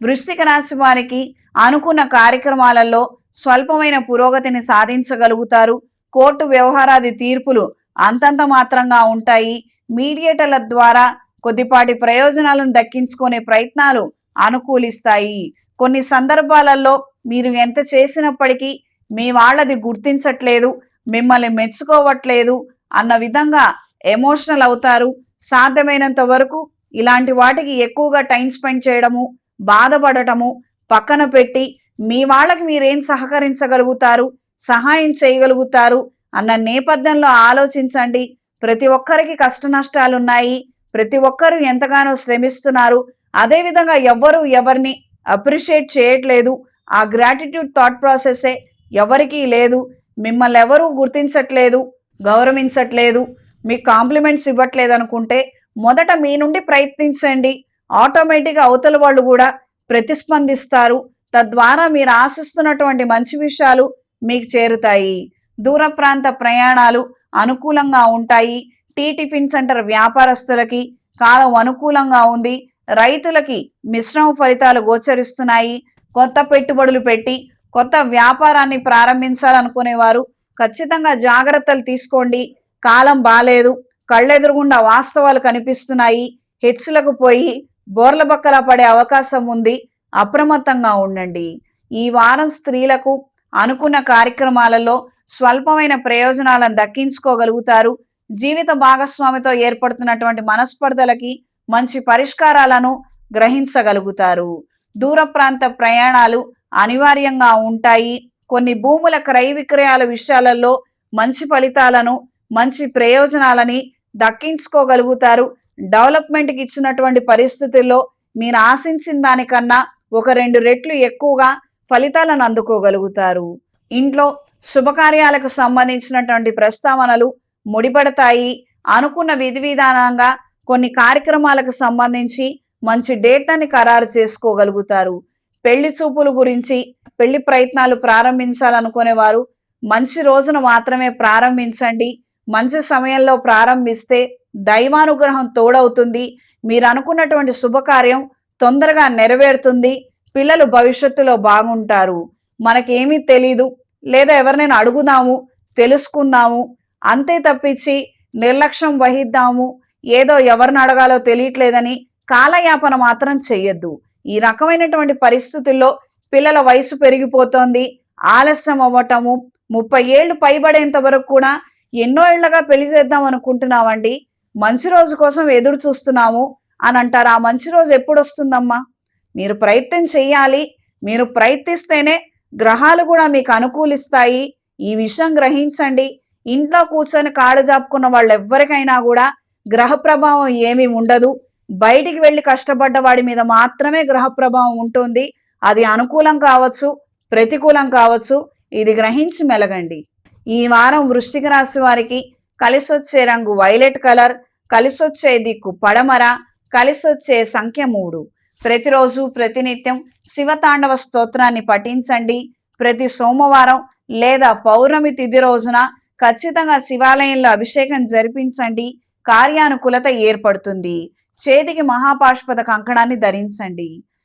వృశ్చిక రాశి వారికి అనుకున్న కార్యక్రమాలలో స్వల్పమైన పురోగతిని సాధించగలుగుతారు. కోర్టు వ్యవహారాది తీర్పులు అంతంత మాత్రంగా ఉంటాయి. మీడియేటర్ల ద్వారా కొద్దిపాటి ప్రయోజనాలను దక్కించుకునే ప్రయత్నాలు అనుకూలిస్తాయి. కొన్ని సందర్భాలలో మీరు ఎంత చేసినప్పటికీ మీ వాళ్ళది గుర్తించట్లేదు మిమ్మల్ని మెచ్చుకోవట్లేదు అన్న విధంగా ఎమోషనల్ అవుతారు. సాధ్యమైనంత వరకు ఇలాంటి వాటికి ఎక్కువగా టైం స్పెండ్ చేయడము బాధపడటము పక్కన పెట్టి మీ వాళ్ళకి మీరేం సహకరించగలుగుతారు? సహాయం చేయగలుగుతారు? అన్న నేపథ్యంలో ఆలోచించండి. ప్రతి ఒక్కరికి కష్ట నష్టాలు ఉన్నాయి ప్రతి ఒక్కరు ఎంతగానో శ్రమిస్తున్నారు. అదేవిధంగా ఎవ్వరు ఎవరిని అప్రిషియేట్ చేయట్లేదు. ఆ గ్రాటిట్యూడ్ థాట్ ప్రాసెస్సే ఎవరికీ లేదు. మిమ్మల్ని ఎవరూ గుర్తించట్లేదు గౌరవించట్లేదు. మీకు కాంప్లిమెంట్స్ ఇవ్వట్లేదు అనుకుంటే మొదట మీ నుండి ప్రయత్నించండి. ఆటోమేటిక్గా అవతల వాళ్ళు కూడా ప్రతిస్పందిస్తారు. తద్వారా మీరు ఆశిస్తున్నటువంటి మంచి విషయాలు మీకు చేరుతాయి. దూర ప్రాంత ప్రయాణాలు అనుకూలంగా ఉంటాయి. టీ టిఫిన్ సెంటర్ వ్యాపారస్తులకి కాలం అనుకూలంగా ఉంది. రైతులకి మిశ్రమ ఫలితాలు గోచరిస్తున్నాయి. కొత్త పెట్టుబడులు పెట్టి కొత్త వ్యాపారాన్ని ప్రారంభించాలనుకునేవారు ఖచ్చితంగా జాగ్రత్తలు తీసుకోండి. కాలం బాలేదు. కళ్ళెదురుగుండా వాస్తవాలు కనిపిస్తున్నాయి. హెచ్చులకు పోయి బోర్ల బక్కలా పడే అవకాశం ఉంది. అప్రమత్తంగా ఉండండి. ఈ వారం స్త్రీలకు అనుకున్న కార్యక్రమాలలో స్వల్పమైన ప్రయోజనాలను దక్కించుకోగలుగుతారు. జీవిత భాగస్వామితో ఏర్పడుతున్నటువంటి మనస్పర్ధలకి మంచి పరిష్కారాలను గ్రహించగలుగుతారు. దూర ప్రాంత ప్రయాణాలు అనివార్యంగా ఉంటాయి. కొన్ని భూముల క్రయ విక్రయాల విషయాలలో మంచి ఫలితాలను మంచి ప్రయోజనాలని దక్కించుకోగలుగుతారు. డెవలప్మెంట్కి ఇచ్చినటువంటి పరిస్థితుల్లో మీరు ఆశించిన దానికన్నా ఒక రెండు రెట్లు ఎక్కువగా ఫలితాలను అందుకోగలుగుతారు. ఇంట్లో శుభకార్యాలకు సంబంధించినటువంటి ప్రస్తావనలు ముడిపడతాయి. అనుకున్న విధి విధానంగా కొన్ని కార్యక్రమాలకు సంబంధించి మంచి డేటాని ఖరారు చేసుకోగలుగుతారు. పెళ్ళి చూపుల గురించి పెళ్ళి ప్రయత్నాలు ప్రారంభించాలనుకునే వారు మంచి రోజున మాత్రమే ప్రారంభించండి. మంచి సమయంలో ప్రారంభిస్తే దైవానుగ్రహం తోడవుతుంది. మీరు అనుకున్నటువంటి శుభకార్యం తొందరగా నెరవేరుతుంది. పిల్లలు భవిష్యత్తులో బాగుంటారు. మనకేమీ తెలీదు. లేదా ఎవరినైనా అడుగుదాము తెలుసుకుందాము అంతే తప్పించి నిర్లక్ష్యం వహిద్దాము. ఏదో ఎవరిని అడగాలో తెలియట్లేదని కాలయాపన మాత్రం చెయ్యొద్దు. ఈ రకమైనటువంటి పరిస్థితుల్లో పిల్లల వయసు పెరిగిపోతోంది. ఆలస్యం అవ్వటము ముప్పై ఏళ్ళు పైబడేంత వరకు కూడా ఎన్నో ఏళ్ళగా పెళ్ళి చేద్దాం అనుకుంటున్నామండి. మంచి రోజు కోసం ఎదురు చూస్తున్నాము అని అంటారు. ఆ మంచి రోజు ఎప్పుడు వస్తుందమ్మా మీరు ప్రయత్నం చేయాలి మీరు ప్రయత్నిస్తేనే గ్రహాలు కూడా మీకు అనుకూలిస్తాయి. ఈ విషయం గ్రహించండి. ఇంట్లో కూర్చొని కాడు జాపుకున్న వాళ్ళు ఎవ్వరికైనా కూడా గ్రహ ప్రభావం ఏమీ ఉండదు. బయటికి వెళ్ళి కష్టపడ్డ వాడి మీద మాత్రమే గ్రహ ప్రభావం ఉంటుంది. అది అనుకూలం కావచ్చు ప్రతికూలం కావచ్చు. ఇది గ్రహించి మెలగండి. ఈ వారం వృశ్చిక రాశి వారికి కలిసొచ్చే రంగు వైలెట్ కలర్ కలిసొచ్చే దిక్కు పడమర కలిసొచ్చే సంఖ్య మూడు. ప్రతిరోజు ప్రతినిత్యం శివతాండవ స్తోత్రాన్ని పఠించండి. ప్రతి సోమవారం లేదా పౌర్ణమి తిథి రోజున ఖచ్చితంగా శివాలయంలో అభిషేకం జరిపించండి. కార్యానుకూలత ఏర్పడుతుంది. చేతికి మహాపాష్పద కంకణాన్ని ధరించండి.